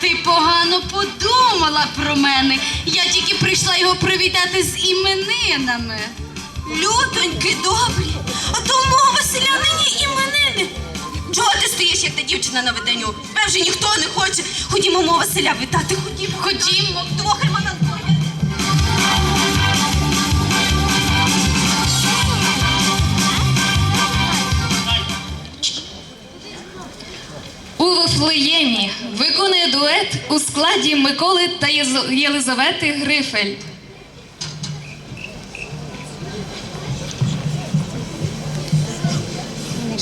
Ти погано подумала про мене. Я тільки прийшла його привітати з іменинами. Лютоньки добрі, а то у мого Василя нині іменини. Чого ти стоїш, як та дівчина на виданню? Тебе вже ніхто не хоче. Ходімо мого Василя вітати, ходімо. Ходімо. Виконує дует у складі Миколи та Єлизавети Грифель. У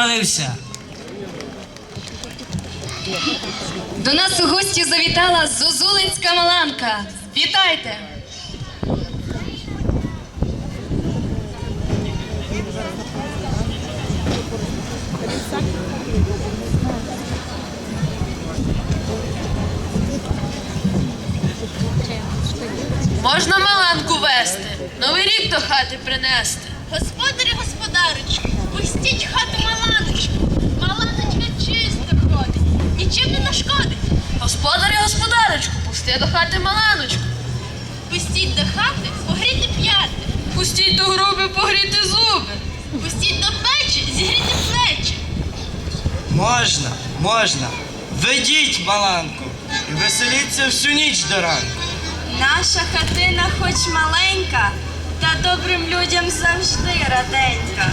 народився. До нас у гості завітала Зозулинська Маланка. Вітайте! Можна маланку вести, новий рік до хати принести. Господарі, господарочку, пустіть хату маланочку. Маланочка чисто ходить, нічим не нашкодить. Господарі, господарочку, пусти до хати маланочку. Пустіть до хати, погріти п'яти. Пустіть до груби погріти зуби. Пустіть до печі, зігріти плечі. Можна, можна. Ведіть маланку і веселіться всю ніч до ранку. Наша хатина хоч маленька, та добрим людям завжди раденька.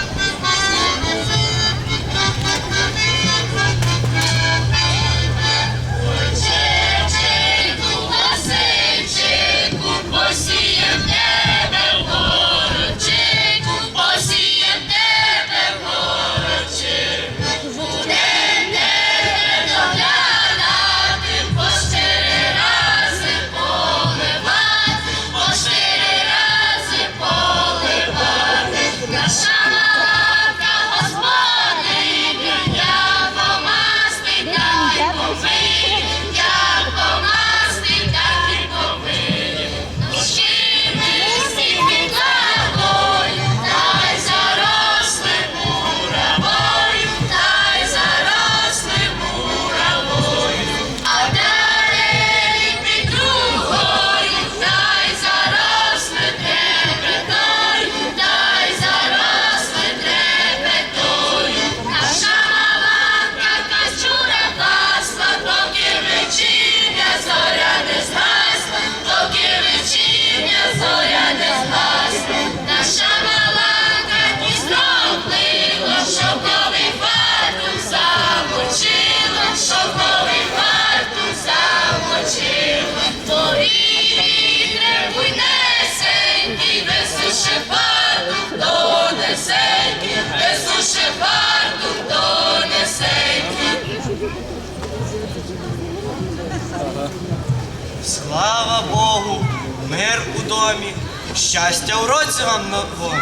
домі, щастя у році вам новому.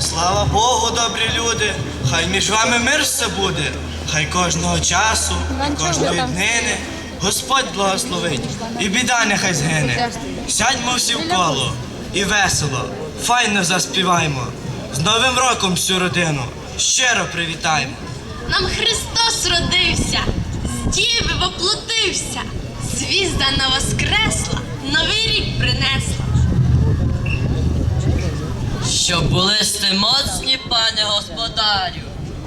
Слава Богу, добрі люди, хай між вами мир все буде, хай кожного часу, кожної днини Господь благословить, і біда нехай згине. Сядьмо всі в коло. І весело, файно заспіваймо. З Новим роком всю родину. Щиро привітаймо. Нам Христос родився, з діви воплотився, звізда на воскресла, новий рік принесла. Щоб були сте моцні, пане господарю,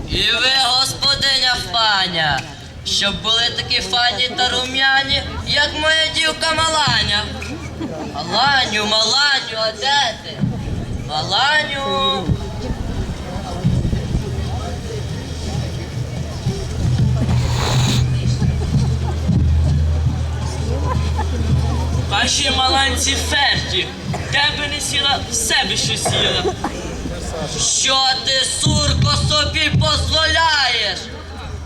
і ви, господиня Фаня, щоб були такі фані та рум'яні, як моя дівка Маланя. Маланю, Маланю, а де ти? Маланю. Вашій маланці Ферті, тебе не сіла, в себе що сіла. Що ти, сурко, собі дозволяєш?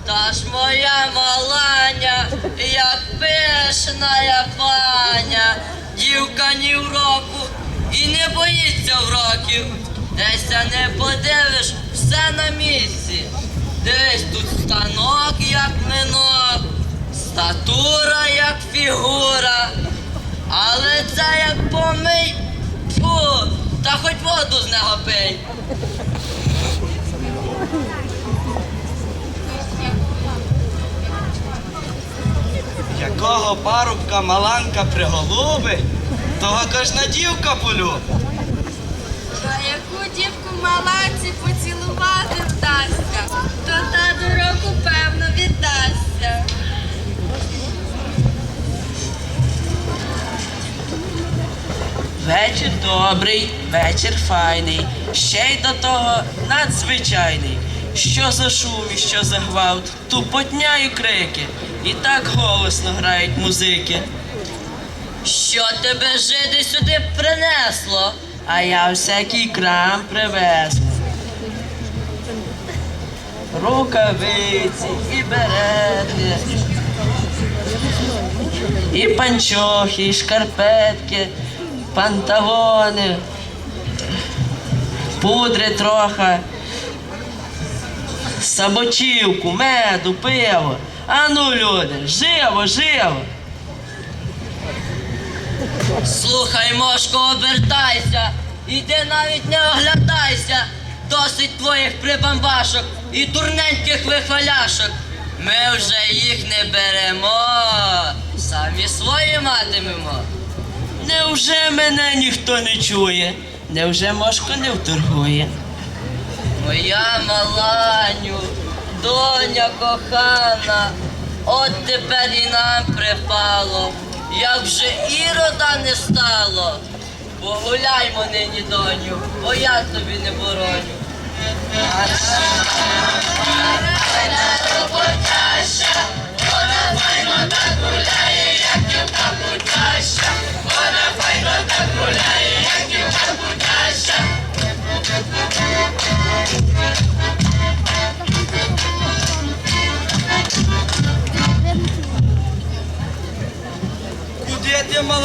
Та ж моя маланя, як пишна, як ваня, дівка ні в року і не боїться вроків. Деся не подивиш, все на місці. Десь тут станок, як минок, статура, як фігура, хоч воду з нього пий. Якого парубка маланка приголубить, того кожна дівка полюбить. А яку дівку маланці поцілувати вдасться, то та до року певно віддасться. Вечір добрий, вечір файний, ще й до того надзвичайний. Що за шум і що за гвалт, тупотня і крики, і так голосно грають музики. Що тебе жиди сюди принесло? А я всякий крам привезла. Рукавиці і берети, і панчохи, і шкарпетки, панталони, пудри трохи, сабочівку, меду, пиво. А ну, люди, живо, живо! Слухай, мошко, обертайся, іди навіть не оглядайся. Досить твоїх прибамбашок і дурненьких вихваляшок. Ми вже їх не беремо, самі свої матимемо. Невже мене ніхто не чує? Невже мошко не вторгує? Моя маланю, доня кохана, от тепер і нам припало, як вже ірода не стало. Погуляймо нині, доню, бо я тобі не бороню. А